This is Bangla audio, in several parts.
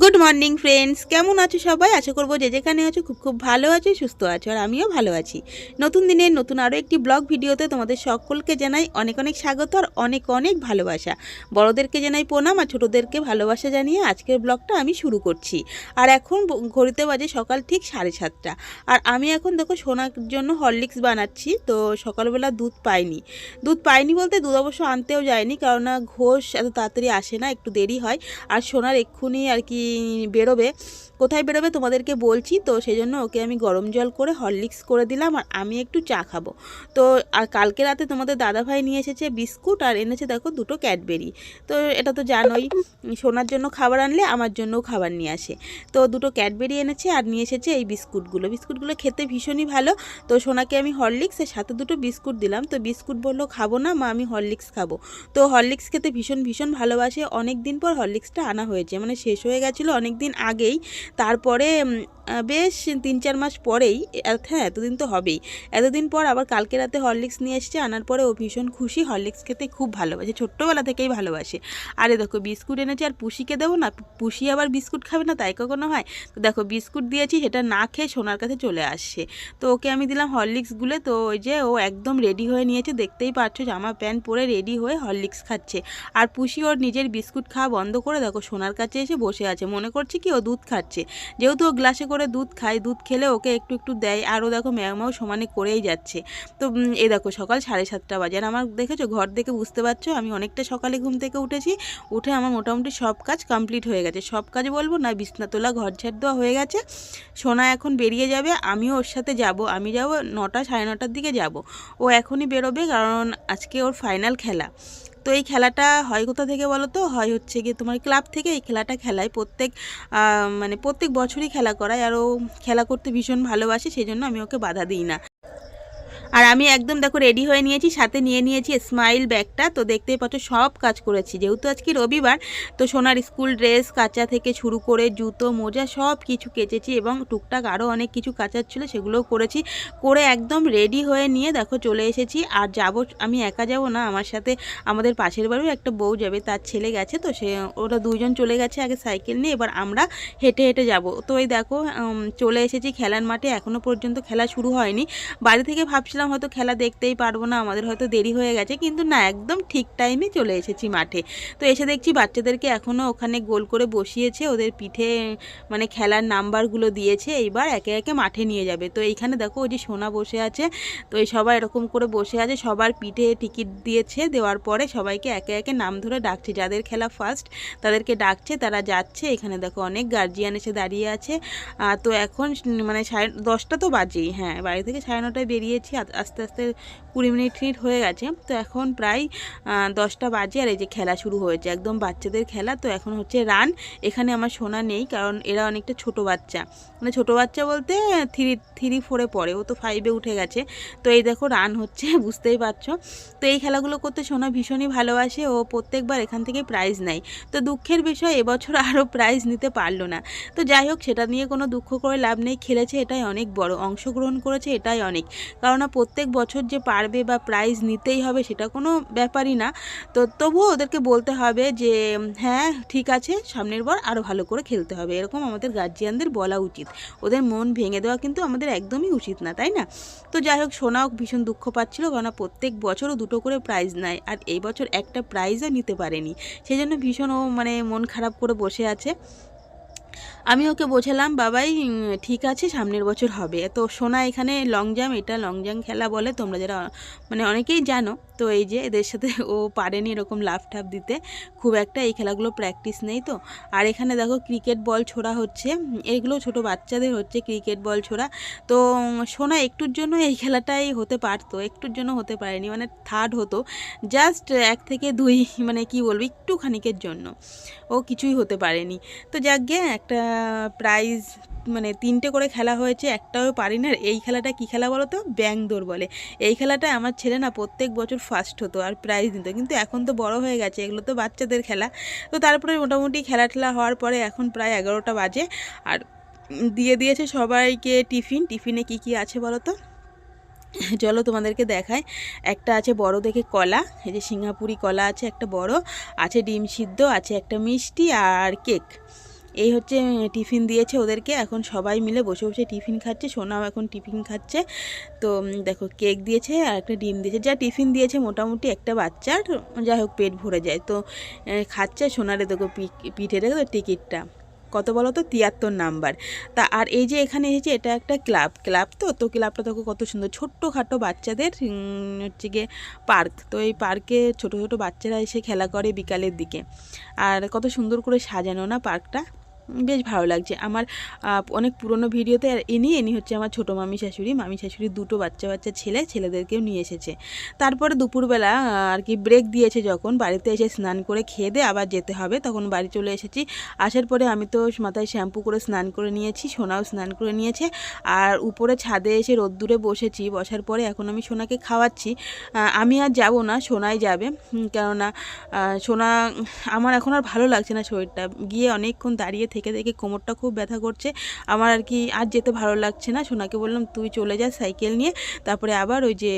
গুড মর্নিং ফ্রেন্ডস কেমন আছো সবাই? আশা করব যে যেখানে আছো খুব খুব ভালো আছো, সুস্থ আছো, আর আমিও ভালো আছি। নতুন দিনের নতুন আরও একটি ব্লগ ভিডিওতে তোমাদের সকলকে জানাই অনেক অনেক স্বাগত আর অনেক অনেক ভালোবাসা। বড়োদেরকে জানাই প্রণাম আর ছোটোদেরকে ভালোবাসা জানিয়ে আজকের ব্লগটা আমি শুরু করছি। আর এখন ঘড়িতে বাজে সকাল ঠিক সাড়ে সাতটা। আর আমি এখন দেখো সোনার জন্য হরলিক্স বানাচ্ছি, তো সকালবেলা দুধ পাইনি। দুধ পাইনি বলতে দুধ অবশ্য আনতেও যায়নি কারণ না ঘোষ এত তাড়াতাড়ি আসে না, একটু দেরি হয়। আর সোনার এক্ষুনি আর কি বেরোবে, কোথায় বেরোবে তোমাদেরকে বলছি। তো সেই জন্য ওকে আমি গরম জল করে, হরলিক্স করে দিলাম আর আমি একটু চা খাব। তো আর কালকে রাতে তোমাদের দাদাভাই নিয়ে এসেছে বিস্কুট আর এনেছে দেখো দুটো ক্যাডবেরি। তো এটা তো জানোই, সোনার জন্য খাবার আনলে আমার জন্যও খাবার নিয়ে আসে। তো দুটো ক্যাডবেরি এনেছে আর নিয়ে এসেছে এই বিস্কুটগুলো। বিস্কুটগুলো খেতে ভীষণই ভালো। তো সোনাকে আমি হরলিক্সের সাথে দুটো বিস্কুট দিলাম। তো বিস্কুট বলল, খাব না, মা, আমি হরলিক্স খাব। তো হরলিক্স খেতে ভীষণ ভীষণ ভালোবাসে। অনেক দিন পর হরলিক্সটা আনা হয়েছে মানে শেষ হয়ে গেছিল অনেক দিন আগেই। তারপরে বেশ তিন চার মাস পরেই হ্যাঁ এতদিন তো হবেই। এতদিন পর আবার কালকে রাতে হরলিক্স নিয়ে এসেছে, আনার পরে ও ভীষণ খুশি, হরলিক্স খেতে খুব ভালোবাসে, ছোট্টবেলা থেকেই ভালোবাসে। আরে দেখো, বিস্কুট এনেছে আর পুষিকে দেবো না, পুষি আবার বিস্কুট খাবে না, তাই কখনো হয়? তো দেখো, বিস্কুট দিয়েছি, সেটা না খেয়ে সোনার কাছে চলে আসছে। তো ওকে আমি দিলাম হরলিক্সগুলো, তো ওই যে ও একদম রেডি হয়ে নিয়েছে, দেখতেই পাচ্ছ, জামা প্যান্ট পরে রেডি হয়ে হরলিক্স খাচ্ছে। আর পুষি ওর নিজের বিস্কুট খাওয়া বন্ধ করে, দেখো, সোনার কাছে এসে বসে আছে, মনে করছে কি ও দুধ খাচ্ছে। যেহেতু ও গ্লাসে করে দুধ খায়, দুধ খেলে ওকে একটু একটু দেয়। আর ও দেখো ম্যামাও সমানে করেই যাচ্ছে। তো এ দেখো সকাল সাড়ে সাতটা বাজে। আর আমার দেখেছ, ঘর দেখে বুঝতে পারছ, আমি অনেকটা সকালে ঘুম থেকে উঠেছি। উঠে আমার মোটামুটি সব কাজ কমপ্লিট হয়ে গেছে। সব কাজ বলব না বিছনা তোলা ঘর ঝাড় দেওয়া হয়ে গেছে। সোনা এখন বেরিয়ে যাবে, আমিও ওর সাথে যাব। আমি যাব নটা সাড়ে নটার দিকে যাব। ও এখনই বেরোবে, কারণ আজকে ওর ফাইনাল খেলা। তো এই খেলাটা হয় কোথা থেকে বলো তো হয় হচ্ছে গিয়ে তোমার ক্লাব থেকে এই খেলাটা খেলায় প্রত্যেক মানে প্রত্যেক বছরই খেলা করায়। আর ও খেলা করতে ভীষণ ভালোবাসে সেই জন্য আমি ওকে বাধা দিই না। আর আমি একদম দেখো রেডি হয়ে নিয়েছি, সাথে নিয়ে নিয়েছি স্মাইল ব্যাগটা তো দেখতেই পাচ্ছ, সব কাজ করেছি। যেহেতু আজকে রবিবার, তো সোনার স্কুল ড্রেস কাচা থেকে শুরু করে জুতো, মোজা সব কিছু কেচেছি এবং টুকটাক আরও অনেক কিছু কাচার ছিল, সেগুলোও করেছি। করে একদম রেডি হয়ে নিয়ে দেখো চলে এসেছি। আর যাব, আমি একা যাব না, আমার সাথে আমাদের পাশের বাড়িও একটা বউ যাবে, তার ছেলে গেছে, তো সে, ওরা দুজন চলে গেছে আগে সাইকেল নিয়ে, এবার আমরা হেঁটে হেঁটে যাব। তো এই দেখো চলে এসেছি খেলার মাঠে এখনও পর্যন্ত খেলা শুরু হয়নি। বাড়ি থেকে ভাবছিলাম হয়তো খেলা দেখতেই পারব না, আমাদের হয়তো দেরি হয়ে গেছে, কিন্তু না, একদম ঠিক টাইমে চলে এসেছি মাঠে। তো এসে দেখছি বাচ্চাদেরকে এখনও ওখানে গোল করে বসিয়েছে, ওদের পিঠে মানে খেলার নাম্বারগুলো দিয়েছে, এইবার একে একে মাঠে নিয়ে যাবে। তো এইখানে দেখো ওই যে সোনা বসে আছে, তো এই সবাই এরকম করে বসে আছে, সবার পিঠে টিকিট দিয়েছে, দেওয়ার পরে সবাইকে একে একে নাম ধরে ডাকছে, যাদের খেলা ফার্স্ট তাদেরকে ডাকছে, তারা যাচ্ছে, এখানে দেখো অনেক গার্জিয়ান এসে দাঁড়িয়ে আছে। তো এখন মানে সাড়ে দশটা তো বাজেই হ্যাঁ বাড়ি থেকে সাড়ে নটায় বেরিয়েছি আ- আস্তে আস্তে কুড়ি মিনিট মিনিট হয়ে গেছে। তো এখন প্রায় দশটা বাজে আর এই যে খেলা শুরু হয়েছে। একদম বাচ্চাদের খেলা। তো এখন হচ্ছে রান। এখানে আমার শোনা নেই কারণ এরা অনেকটা ছোট বাচ্চা। মানে ছোট বাচ্চা বলতে থ্রি থ্রি, ফোরে পড়ে। ও তো ফাইভে উঠে গেছে। তো এই দেখো রান হচ্ছে, বুঝতেই পারছ। তো এই খেলাগুলো করতে সোনা ভীষণই ভালোবাসে। ও প্রত্যেকবার এখান থেকে প্রাইজ নেয়। তো দুঃখের বিষয়, এবছর আরও প্রাইজ নিতে পারল না। তো যাই হোক, সেটা নিয়ে কোনো দুঃখ করে লাভ নেই। খেলেছে এটাই অনেক বড়। অংশগ্রহণ করেছে এটাই অনেক। কারণ প্রত্যেক বছর যে পারবে বা প্রাইজ নিতেই হবে সেটা কোনো ব্যাপারই না। তো তবুও ওদেরকে বলতে হবে যে হ্যাঁ ঠিক আছে, সামনের বার আরও ভালো করে খেলতে হবে। এরকম আমাদের গার্জিয়ানদের বলা উচিত। ওদের মন ভেঙে দেওয়া কিন্তু আমাদের একদমই উচিত না, তাই না? তো যাই হোক সোনাও ভীষণ দুঃখ পাচ্ছিল কারণ প্রত্যেক বছরও দুটো করে প্রাইজ নেয় আর এই বছর একটা প্রাইজও নিতে পারেনি। সেই জন্য ভীষণ ও মানে মন খারাপ করে বসে আছে। আমি ওকে বোঝালাম, বাবাই ঠিক আছে, সামনের বছর হবে। তো সোনা এখানে লং জাম্প এটা লং জাম্প খেলা বলে, তোমরা যারা মানে অনেকেই জানো। তো এই যে এদের সাথে ও পারেনি এরকম লাফ ঠাপ দিতে, খুব একটা এই খেলাগুলো প্র্যাকটিস নেই তো। আর এখানে দেখো ক্রিকেট বল ছোড়া হচ্ছে, এগুলো ছোট বাচ্চাদের হচ্ছে ক্রিকেট বল ছোড়া। তো, সোনা একটুর জন্য এই খেলাটাই হতে পারতো, একটুর জন্য হতে পারেনি মানে থার্ড হতো জাস্ট এক থেকে দুই মানে কি বলব একটু খানিকের জন্য। ও কিছুই হতে পারেনি। তো যাক গে একটা প্রাইজ মানে তিনটে করে খেলা হয়েছে, একটাও পারি না। এই খেলাটা কী খেলা বলো তো ব্যাং দৌড় বলে। এই খেলাটা আমার ছেলে না প্রত্যেক বছর ফার্স্ট হতো আর প্রাইজ নিত কিন্তু এখন তো বড় হয়ে গেছে, এগুলো তো বাচ্চাদের খেলা। তো তারপরে মোটামুটি খেলা টেলা হওয়ার পরে এখন প্রায় এগারোটা বাজে। আর দিয়ে দিয়েছে সবাইকে টিফিন। টিফিনে কি কি আছে বলো তো চলো তোমাদেরকে দেখায় একটা আছে বড় দেখে কলা। এই যে সিঙ্গাপুরি কলা আছে, একটা বড়। আছে ডিম সিদ্ধ, আছে একটা মিষ্টি আর কেক। এই হচ্ছে টিফিন দিয়েছে ওদেরকে। এখন সবাই মিলে বসে বসে টিফিন খাচ্ছে। সোনাও এখন টিফিন খাচ্ছে। তো দেখো, কেক দিয়েছে আর একটা ডিম দিয়েছে। যা টিফিন দিয়েছে মোটামুটি একটা বাচ্চার, যাই হোক, পেট ভরে যায়। তো খাচ্ছে সোনারে দেখো পিঠে দেখো টিকিটটা। কত বলো তো? তিয়াত্তর নাম্বার। তা, আর এই যে এখানে এসেছে, এটা একটা ক্লাব। ক্লাব তো? তো ক্লাবটা দেখো কত সুন্দর। ছোট্টখাটো বাচ্চাদের হচ্ছে গিয়ে পার্ক। তো এই পার্কে ছোট ছোট বাচ্চারা এসে খেলা করে বিকালের দিকে। আর কত সুন্দর করে সাজানো না পার্কটা? বেশ ভালো লাগছে। আমার অনেক পুরনো ভিডিওতে ইনি ইনি হচ্ছে আমার ছোটো মামি শাশুড়ি মামি শাশুড়ি দুটো বাচ্চা বাচ্চা ছেলে, ছেলেদেরকেও নিয়ে এসেছে। তারপরে দুপুরবেলা আর কি ব্রেক দিয়েছে যখন, বাড়িতে এসে স্নান করে খেয়ে দিয়ে আবার যেতে হবে, তখন বাড়ি চলে এসেছি। আসার পরে আমি তো মাথায় শ্যাম্পু করে স্নান করে নিয়েছি, সোনাও স্নান করে নিয়েছে। আর উপরে ছাদে এসে রোদ্দুরে বসেছি, বসার পরে এখন আমি সোনাকে খাওয়াচ্ছি। আমি আর যাব না, সোনাই যাবে। কেননা সোনা, আমার এখন আর ভালো লাগছে না শরীরটা। গিয়ে অনেকক্ষণ দাঁড়িয়ে থেকে থেকে কোমরটা খুব ব্যথা করছে। আমার আর কি আর যেতে ভালো লাগছে না। সোনাকে বললাম, তুই চলে যা সাইকেল নিয়ে, তারপরে আবার ওই যে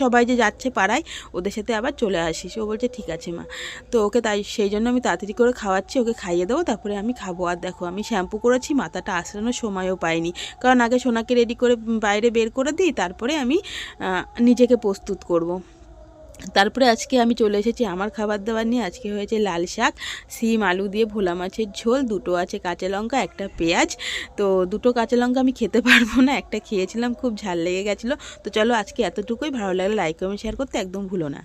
সবাই যে যাচ্ছে পাড়ায়, ওদের সাথে আবার চলে আসিস। ও বলছে, ঠিক আছে মা। তো ওকে তাই, সেই জন্য আমি তাড়াতাড়ি করে খাওয়াচ্ছি, ওকে খাইয়ে দেবো, তারপরে আমি খাব। আর দেখো, আমি শ্যাম্পু করেছি, মাথাটা আঁচড়ানোর সময়ও পাইনি। কারণ আগে সোনাকে রেডি করে বাইরে বের করে দিই, তারপরে আমি নিজেকে প্রস্তুত করব। তারপরে আজকে আমি চলে এসেছি আমার খাবার দাবার নিয়ে। আজকে হয়েছে লাল শাক সিম আলু দিয়ে ভোলা মাছের ঝোল, দুটো আছে কাঁচা লঙ্কা, একটা পেঁয়াজ। তো দুটো কাঁচা লঙ্কা আমি খেতে পারব না, একটা খেয়েছিলাম, খুব ঝাল লেগে গেছিল। তো চলো আজকে এতটুকুই, ভালো লাগলে লাইক কমেন্ট শেয়ার করতে একদম ভুলো না।